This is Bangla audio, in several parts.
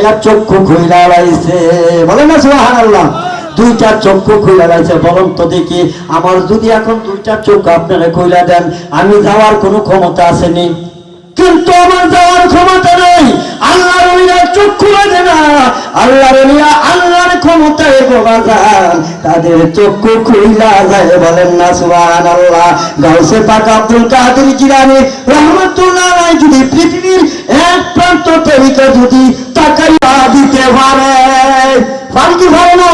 চাইয়া চক্ষু খুইলা লাইছে বলেন না সুবহানাল্লাহ। দুইটা চক্ষু খুলে লাইছে বলুন তো দেখি, আমার যদি এখন দুইটা চোখ আপনারা খুইলা দেন, আমি যাওয়ার কোনো ক্ষমতা আসেনি। কিন্তু আমার যাওয়ার ক্ষমতা না। আল্লাহর ক্ষমতায় যান তাদের চক্ষু যায় বলেন না আল্লাহ গাউসে পাক আব্দুল কাদের যদি পৃথিবীর এক প্রান্ত যদি তাকাইয়া দিতে পারে। পারে কি পারে না?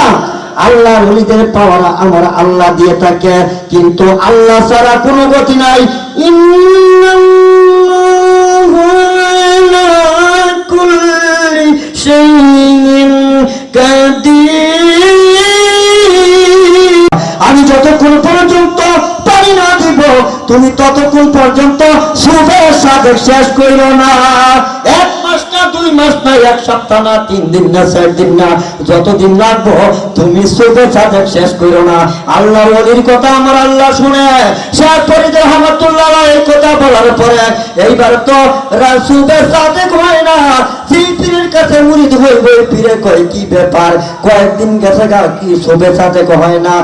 ওলিদের পাওয়ার আমার আল্লাহ দিয়ে থাকে। কিন্তু আল্লাহ ছাড়া কোনো গতি নাই। ইন্নাল্লাহু শাইইন আমি যতক্ষণ পর্যন্ত পানি না দিব, তুমি ততক্ষণ পর্যন্ত শুভ সাথে শেষ করিল না। এক দুই মাস না এক সপ্তাহ না, তিন দিন না, চার দিন না, যতদিন লাগবো তুমি শুভের সাথে শেষ করো না। আল্লাহ ওলির কথা আমার আল্লাহ শুনে কয়েকদিন গেছে গা, কি শুভের সাথে হয় না?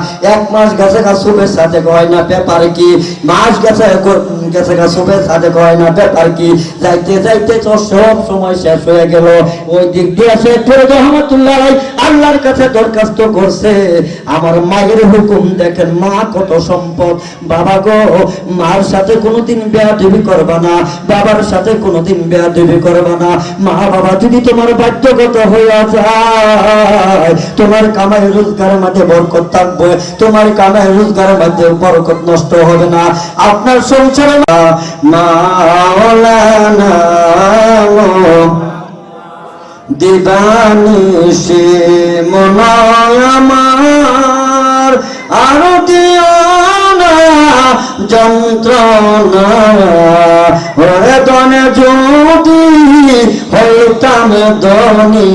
গেছে গা শুভের সাথে হয় না, ব্যাপার কি? মাস গেছে গেছে গা শুভের সাথে হয় না, ব্যাপার কি? যাইতে যাইতে তো সব সময় শেষ হয়ে গেল। ওই দিক দিয়ে ফরিদ রহমতুল্লাহ আল্লাহর কাছে দরখাস্ত করছে। আমার মায়ের হুকুম দেখেন, মা কত সম্পদ। বাবা গো, মার সাথে কোনোদিন বেয়াদবি করবা না, বাবার সাথে কোনোদিন বেয়াদবি করবা না। মা, বাবা, যদি তোমার বাধ্যগত হইয়া যায়, তোমার কামাই রোজগারের মধ্যে বরকত থাকবে, তোমার কামাই রোজগারের মধ্যে বরকত নষ্ট হবে না। আপনার সংসারে মাওলানা দিবানিসে আমার, আরও দিও না যন্ত্রণা। ওরে দনে যদি হইতাম দনি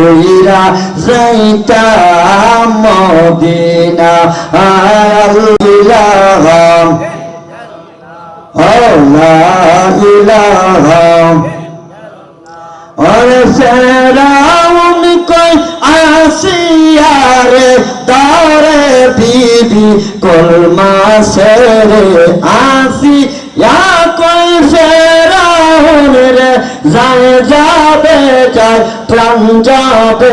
উইরা যাইতাম মদিনা। আল্লাহ और सराम कोई आसिया रे दारे बीबी कोलमा से रे आसी या कोई ফেরাউন রে যায় যাবে যায় প্রাণ যাবে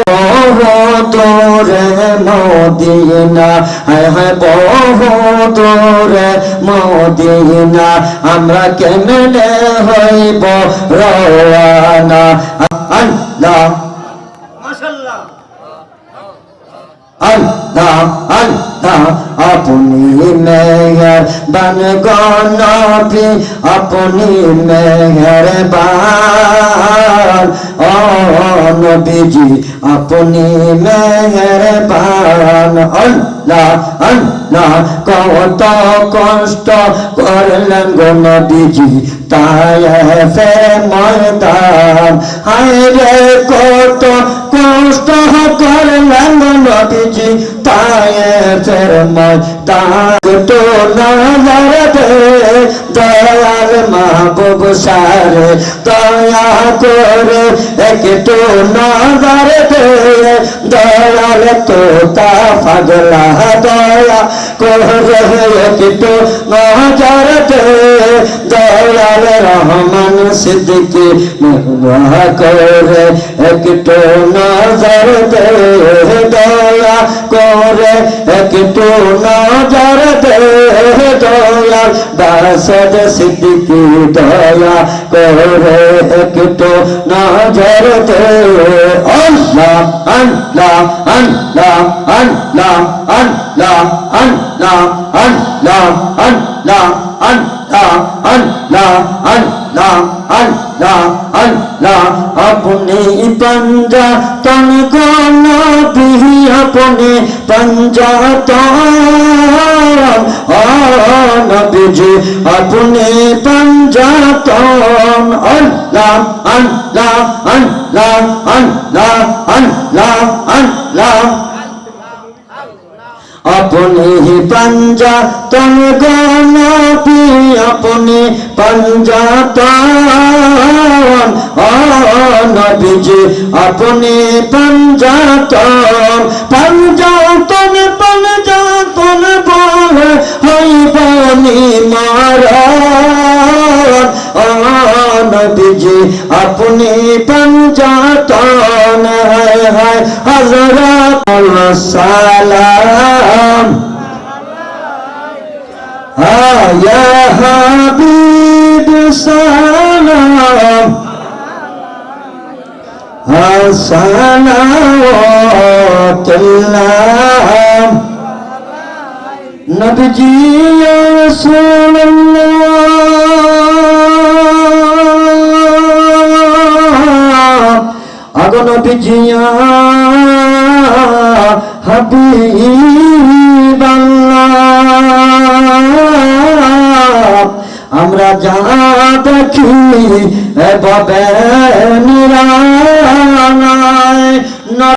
তোরে মদিনা হায় হায় বহু তোরে মদিনা আমরা কেমনে হইব রওয়ানা? আল্লাহ আল্লাহ আল্লাহ আপনি মেহর বান গণপি আপনি মেহর বান নবীজি, আপনি মেহর বান আল্লাহ আল্লাহ, কত কষ্ট করলেন গো নবীজি। তাই ময়দান, হায় রে, কত কষ্ট করলেন গো নবীজি। তাই ময়দান। নজর দে দয়াল মাহবুব সারে দয়া করে একটু নজর দে দয়াল তো তা পাগলা দয়া করে একটু নজর দে। দয়াল রহমান সিদ্দিকি দয়া করে একটু নজর দে। দয়া করে একটু নজর দে। দয়া বাসদ সিদ্দিকি দয়া করে একটু নজর দে। আল্লাহ। আল্লাহ আল্লাহ আল্লাহ আল্লাহ আল্লাহ আল্লাহ আল্লাহ আল্লাহ আল্লাহ আল্লাহ আল্লাহ আপনি পঞ্জা তন আপনি পঞ্জা নবীজি আপনি পঞ্জাতন আল্লাহ আল্লাহ আল্লাহ আল্লাহ আল্লাহ আল্লাহ अपने ही पंजा तन गाना भी अपने पंजा तन नबीजी अपने पंजा तन पंजा तन पंजा तन बोल हई बनी मारा नबीजी अपने पंजा तन है हजरत सलाम নাম সালাম সালাম নবজি সুল্লাহ আগো নবজিয়া আমরা যা দেখি এভাবে নিরা